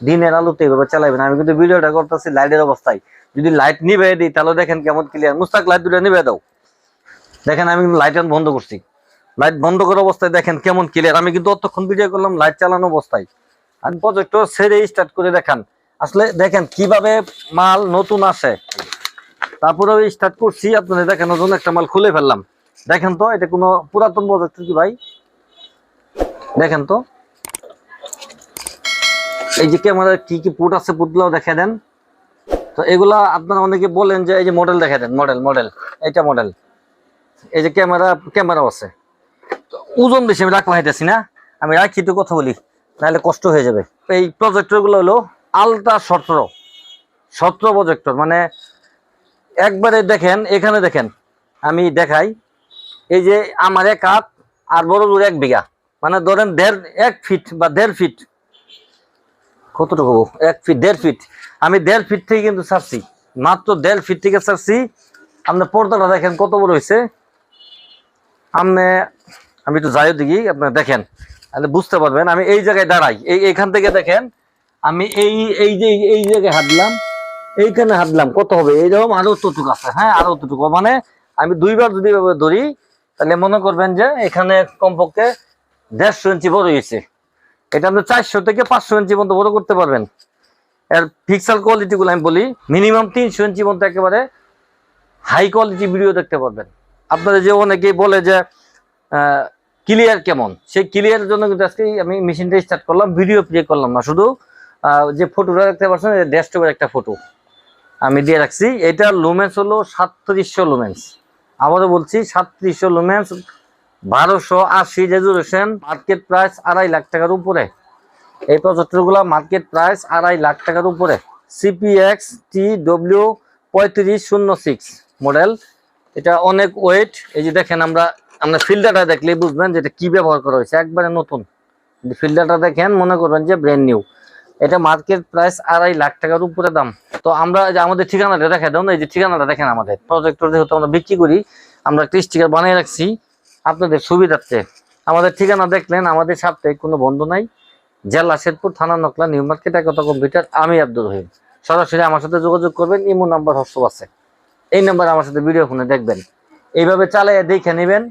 দিনের আলোতে এভাবে চালাবেন আমি কিন্তু ভিডিওটা করতেছি লাইটের অবস্থায়। যদি লাইট নিবে দিই, তাহলে দেখেন কেমন ক্লিয়ার মুস্তাক, লাইট দুটো নিবে দাও। দেখেন আমি কিন্তু লাইট বন্ধ করছি। লাইট বন্ধ করা অবস্থায় দেখেন কেমন ক্লিয়ার আমি কিন্তু অতক্ষণ ভিডিও করলাম, লাইট চালানো অবস্থায়। আর প্রজেক্টর ছেড়ে স্টার্ট করে দেখান। আসলে দেখেন কীভাবে মাল নতুন আসে। তারপরে স্টার্ট করছি আপনাদের দেখানোর জন্য একটা মাল খুলে ফেললাম। দেখেন তো, এটা কোনো পুরাতন প্রজেক্টর কি ভাই? দেখেন তো। এই যে ক্যামেরার কি কি পুট আছে পুটগুলো দেখে দেন। তো এগুলা আপনারা অনেকে বলেন যে এই যে মডেল দেখে দেন মডেল মডেল এইটা মডেল এই যে ক্যামেরা ক্যামেরা আছে। তো ওজন বেশি আমি রাখতে পাইতেছি না, আমি রাখি তো কথা বলি, নাহলে কষ্ট হয়ে যাবে। এই প্রজেক্টরগুলো হলো আলট্রা সতেরো সতেরো প্রজেক্টর মানে একবারে দেখেন, এখানে দেখেন, আমি দেখাই। এই যে আমার এক হাত আর বড় দূর এক বিঘা মানে ধরেন দেড়, এক ফিট বা দেড় ফিট কতটুকু এক ফিট দেড় ফিট আমি দেড় ফিট থেকে কিন্তু ছাড়ছি। মাত্র দেড় ফিট থেকে ছাড়ছি। আপনার পর্দাটা দেখেন কত বড় হয়েছে। আপনি, আমি একটু যাই দিকে আপনার দেখেন। তাহলে বুঝতে পারবেন, আমি এই জায়গায় দাঁড়াই। এই এখান থেকে দেখেন, আমি এই এই যে, এই জায়গায় হাঁটলাম, এইখানে হাঁটলাম, কত হবে? এই এইরকম আরও অতটুকু আছে। হ্যাঁ আরও অতটুকু মানে আমি দুইবার যদি ধরি, তাহলে মনে করবেন যে এখানে কমপক্ষে দেড়শো ইঞ্চি বড় হয়েছে। এটা আপনি চারশো থেকে পাঁচশো ইঞ্চি পর্যন্ত বড় করতে পারবেন। এর পিক্সেল কোয়ালিটি গুলো আমি বলি মিনিমাম তিনশো ইঞ্চি পর্যন্ত একেবারে হাই কোয়ালিটি ভিডিও দেখতে পারবেন। আপনারা যে অনেকেই বলে যে ক্লিয়ার কেমন? সেই ক্লিয়ারের জন্য কিন্তু আজকে আমি মেশিনটা স্টার্ট করলাম ভিডিও প্লে করলাম না। শুধু যে ফটোটা দেখতে পাচ্ছেন ডেস্কটপের একটা ফটো আমি দিয়ে রাখছি, এটা লুমেন্স হলো সাতত্রিশশো লুমেন্স আবারও বলছি, সাতত্রিশশো লুমেন্স বারোশো আশি রেজুলেশন মার্কেট প্রাইস আড়াই লাখ টাকার উপরে। এই প্রজেক্টরগুলো মার্কেট প্রাইস আড়াই লাখ টাকার উপরে। সিপিএক্স টি ডব্লিউ পঁয়ত্রিশ শূন্য সিক্স মডেল এটা অনেক ওয়েট এই যে দেখেন আমরা আমরা ফিল্টারটা দেখলে বুঝবেন যে এটা কি ব্যবহার করা হয়েছে। একবারে নতুন। ফিল্টারটা দেখেন, মনে করবেন যে ব্র্যান্ড নিউ এটা মার্কেট প্রাইস আড়াই লাখ টাকার উপরে দাম। তো আমরা যে আমাদের ঠিকানাটা দেখা দাও না এই যে ঠিকানাটা দেখেন আমাদের। প্রজেক্টর যেহেতু আমরা বিক্রি করি, আমরা একটা স্টিকার বানিয়ে রাখছি। আপনাদের সুবিধার্থে। আমাদের ঠিকানা দেখলেন, আমাদের সাপ্তাহিক কোনো বন্ধ নাই। জেলা শেরপুর, থানা Nakla, new market, Ekta computer, আমি আব্দুল রহিম। সরাসরি আমার সাথে যোগাযোগ করবেন, ইমো নাম্বার, হোয়াটসঅ্যাপ আছে। এই নাম্বার আমার সাথে ভিডিও ফোনে দেখবেন। এইভাবে চালাইয়া দেখে নেবেন,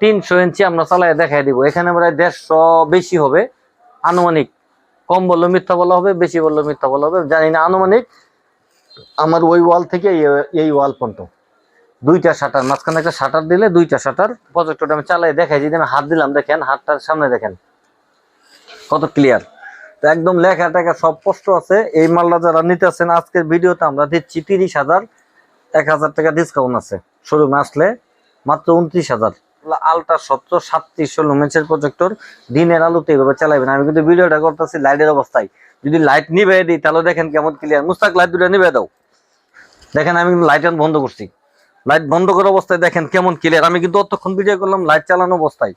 তিনশো ইঞ্চি আমরা চালাইয়া দেখাই দিব। এখানে প্রায় দেড়শো বেশি হবে। আনুমানিক কম বললেও মিথ্যা বলা হবে, বেশি বললেও মিথ্যা বলা হবে। জানি না, আনুমানিক আমার ওই ওয়াল থেকে এই ওয়াল পর্যন্ত। দুইটা শাটার, মাঝখানে একটা শাটার দিলে দুইটা শাটার প্রজেক্টরটা আমি চালাই দেখাই, যদি আমি হাত দিলাম, দেখেন, হাতটার সামনে দেখেন, কত ক্লিয়ার তো একদম লেখা টেখা সব স্পষ্ট আছে। এই মালটা যারা নিতেছেন আজকের ভিডিওতে আমরা দিচ্ছি তিরিশ হাজার, এক হাজার টাকা ডিসকাউন্ট আছে। শোরুমে আসলে মাত্র উনত্রিশ হাজার। আলট্রা সত্তর সাতত্রিশশো লুমেন্সের প্রজেক্টর দিনের আলোতে এভাবে চালাবেন আমি কিন্তু ভিডিওটা করতেছি লাইটের অবস্থায়। যদি লাইট নিবে দিই, তাহলে দেখেন কেমন ক্লিয়ার মুস্তাক লাইট দুটো নিবে দাও। দেখেন, আমি কিন্তু লাইট বন্ধ করছি। লাইট বন্ধ করা অবস্থায় দেখেন কেমন ক্লিয়ার আমি কিন্তু অতক্ষণ ভিডিও করলাম লাইট চালানো অবস্থায়।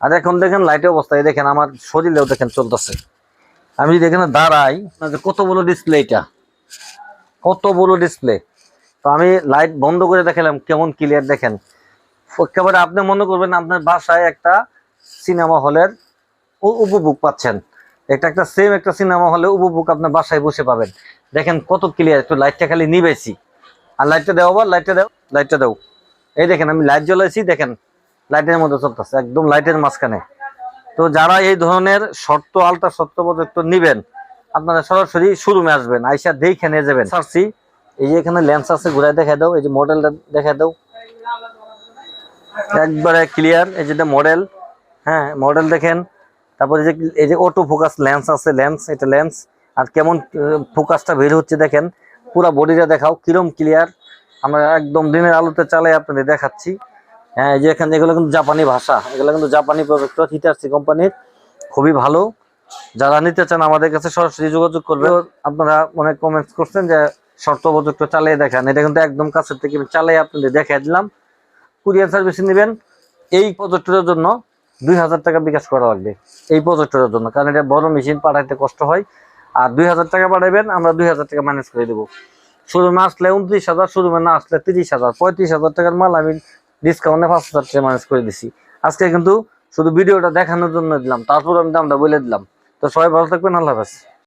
আর এখন দেখেন লাইটের অবস্থায় দেখেন, আমার শরীরেও দেখেন চলতেছে। আমি যদি এখানে দাঁড়াই কত বড় ডিসপ্লে এটা? কত বড় ডিসপ্লে তো আমি লাইট বন্ধ করে দেখালাম, কেমন ক্লিয়ার দেখেন। একেবারে আপনি মনে করবেন আপনার বাসায় একটা সিনেমা হলের উপভোগ পাচ্ছেন। এটা একটা সেম একটা সিনেমা হলে উপভোগ আপনার বাসায় বসে পাবেন। দেখেন কত ক্লিয়ার একটু লাইটটা খালি নিবেছি। আর লাইটটা দেওয়া আবার লাইটটা দাও লাইটটা দাও। এই দেখেন, আমি লাইট জ্বলাইছি, দেখেন লাইটের মধ্যে চলতেছে, একদম লাইটের মাঝখানে। তো যারা এই ধরনের শর্ত, আলট্রা শর্ত প্রজেক্টর নিবেন, আপনারা সরাসরি শোরুমে আসবেন, আইসা দেখে নিয়ে যাবেন। সারছি, এই যে এখানে লেন্স আছে ঘুরাই দেখা দাও, এই যে মডেলটা দেখা দাও। একবারে ক্লিয়ার এই যেটা মডেল হ্যাঁ মডেল দেখেন। তারপরে যে, এই যে অটো ফোকাস লেন্স আছে লেন্স এটা লেন্স আর কেমন ফোকাসটা বের হচ্ছে দেখেন। পুরো বডিটা দেখাও, কিরম ক্লিয়ার আমরা একদম দিনের আলোতে চালাই আপনাদের দেখাচ্ছি। হ্যাঁ এই যে এখানে এগুলো কিন্তু জাপানি ভাষা, এগুলো কিন্তু জাপানি প্রজেক্টর হিটারসি কোম্পানির খুবই ভালো। যারা নিতে চান আমাদের কাছে সরাসরি যোগাযোগ করবে আপনারা অনেক কমেন্টস করছেন যে শর্ত প্রজেক্টর চালিয়ে দেখান। এটা কিন্তু একদম কাছের থেকে চালিয়ে আপনাদের দেখাই দিলাম। কুরিয়ার সার্ভিস নেবেন। এই প্রজেক্টরের জন্য দুই হাজার টাকা বিকাশ করা লাগবে। এই প্রজেক্টরের জন্য, কারণ এটা বড় মেশিন পাঠাইতে কষ্ট হয়। আর দুই হাজার টাকা পাঠাবেন আমরা দুই হাজার টাকা ম্যানেজ করে দেবো। শোরুমে আসলে উনত্রিশ হাজার শুরু না আসলে তিরিশ হাজার, পঁয়ত্রিশ হাজার টাকার মাল আমি ডিসকাউন্টে পাঁচ হাজার টাকা ম্যানেজ করে দিছি। আজকে কিন্তু শুধু ভিডিওটা দেখানোর জন্য দিলাম, তারপর আমি দামটা বলে দিলাম। তো সবাই ভালো থাকবেন, আল্লাহ হাফেজ।